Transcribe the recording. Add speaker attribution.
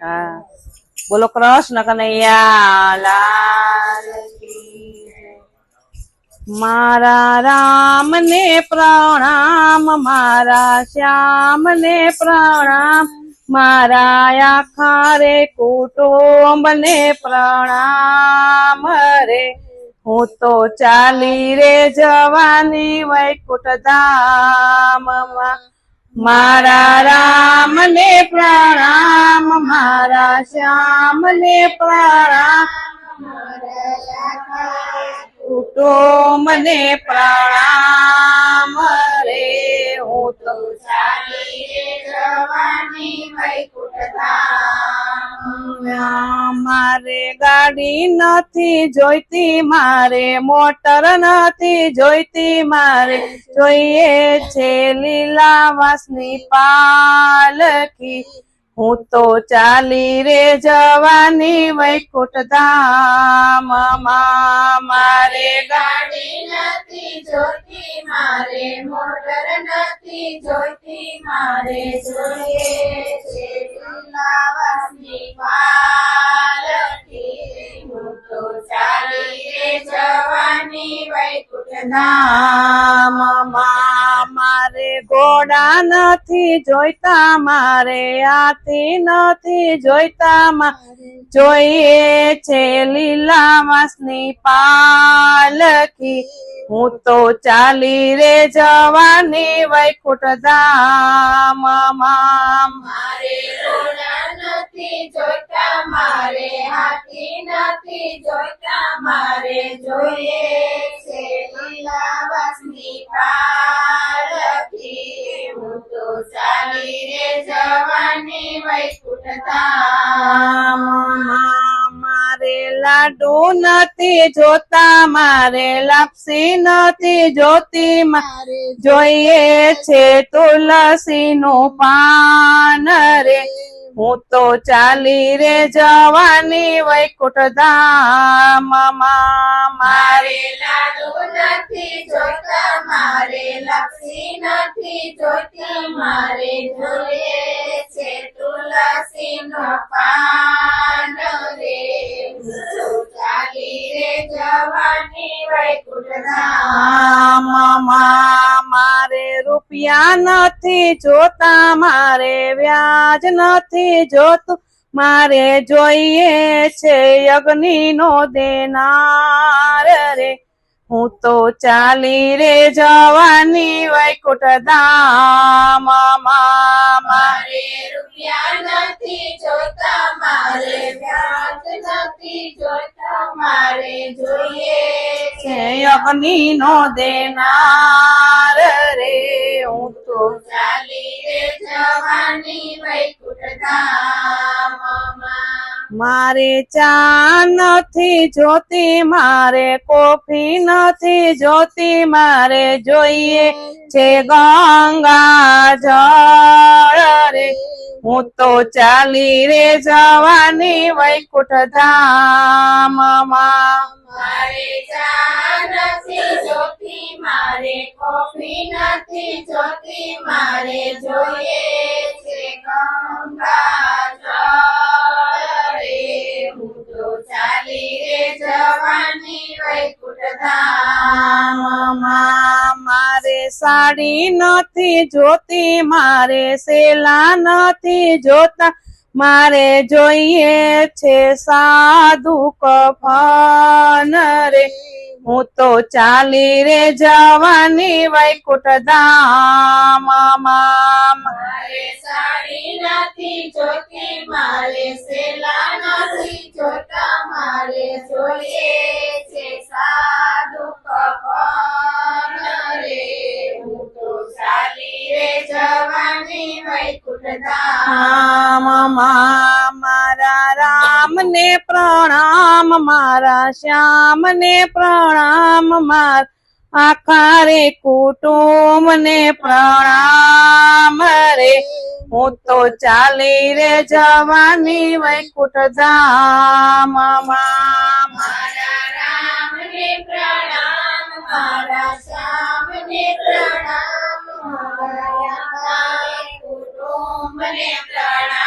Speaker 1: હે? બોલો કૃષ્ણ કનૈયા, લાલ મારા રામ ને પ્રણામ, મારા શ્યામ ને પ્રણામ, મારા આખા રે કુટુંબને પ્રણામ રે હું તો ચાલી રે જવાની વૈકુંઠ ધામમાં મારા રામને પ્રણામ મારા શ્યામને પ્રણામ. કુટુંબને પ્રણામ. મારે ગાડી નથી જોઈતી, મારે મોટર નથી જોઈતી, મારે જોઈએ છે લીલા વાસની પાલકી હું તો ચાલી રે જવાની વૈકુંઠ ધામ. મારે
Speaker 2: ગાડી નથી જોતી મારે મોટર નથી જોતી મારે જોઈએ છે વૈકુંઠ
Speaker 1: મારે ઘોડા નથી જોઈતા, મારે આથી નથી જોઈતા જોઈએ છે લીલા માસની પાલકી હું તો ચાલી રે જવાની વૈકુંઠ ધામ
Speaker 2: મારે નથી જોઈતા, મારે હાથી નથી જોઈતા, મારે જોઈએ
Speaker 1: મારે લાડુ નથી જોતા મારે લાપસી નથી જોતી મારે જોઈએ છે તુલસી નું પાન રે હું તો ચાલી રે જવાની વૈકુંઠ ધામ મારે
Speaker 2: લાડુ નથી જોતા મારે નથી જોતી મારે જોઈએ છે તુલસી નો પાન રે. ચાલી રે જવાની વૈકુંઠ
Speaker 1: મારે રૂપિયા નથી જોતા, મારે વ્યાજ નથી જોતું. મારે જોઈએ છે અગ્નિ નો દેનાર રે. હું તો ચાલી રે જવાની વૈકુંઠ ધામ મારે.
Speaker 2: મારે રૂપિયા નથી જોતા મારે વ્યાજ નથી જોતા મારે જોઈએ
Speaker 1: છે.
Speaker 2: છે
Speaker 1: અગ્નિ નો દેનાર રે. હું તો
Speaker 2: ચાલી રે જવાની વૈકુંઠ ધામમાં
Speaker 1: મારે ચા નથી જોતી, મારે કોફી નથી જોતી, મારે જોઈએ છે ગંગા જળ રે. હું તો ચાલી રે જવાની વૈકુંઠ ધામ
Speaker 2: મારે જોઈએ ગંગા
Speaker 1: મારે સાડી નથી જોતી, મારે સેલા નથી જોતા, મારે જોઈએ છે સાધુ કફન રે. હું તો ચાલી રે જવાની વૈકુંઠ ધામ
Speaker 2: મારે સાડી નથી જોતી, મારે સેલા નથી જોતા, મારે જોઈએ છે સાધુ કપન રે હું તો ચાલી રે જવાની વૈકુંઠ ધામ
Speaker 1: રામ ને પ્રણામ, મારા શ્યામ ને પ્રણામ, માર આખા રે કુટુંબને પ્રણામ. રે હું તો ચાલી રે જવાની વૈકુંઠ ધામ
Speaker 2: મારા રામને પ્રણામ મારા શ્યામને પ્રણામ મારા કુટુંબને પ્રણામ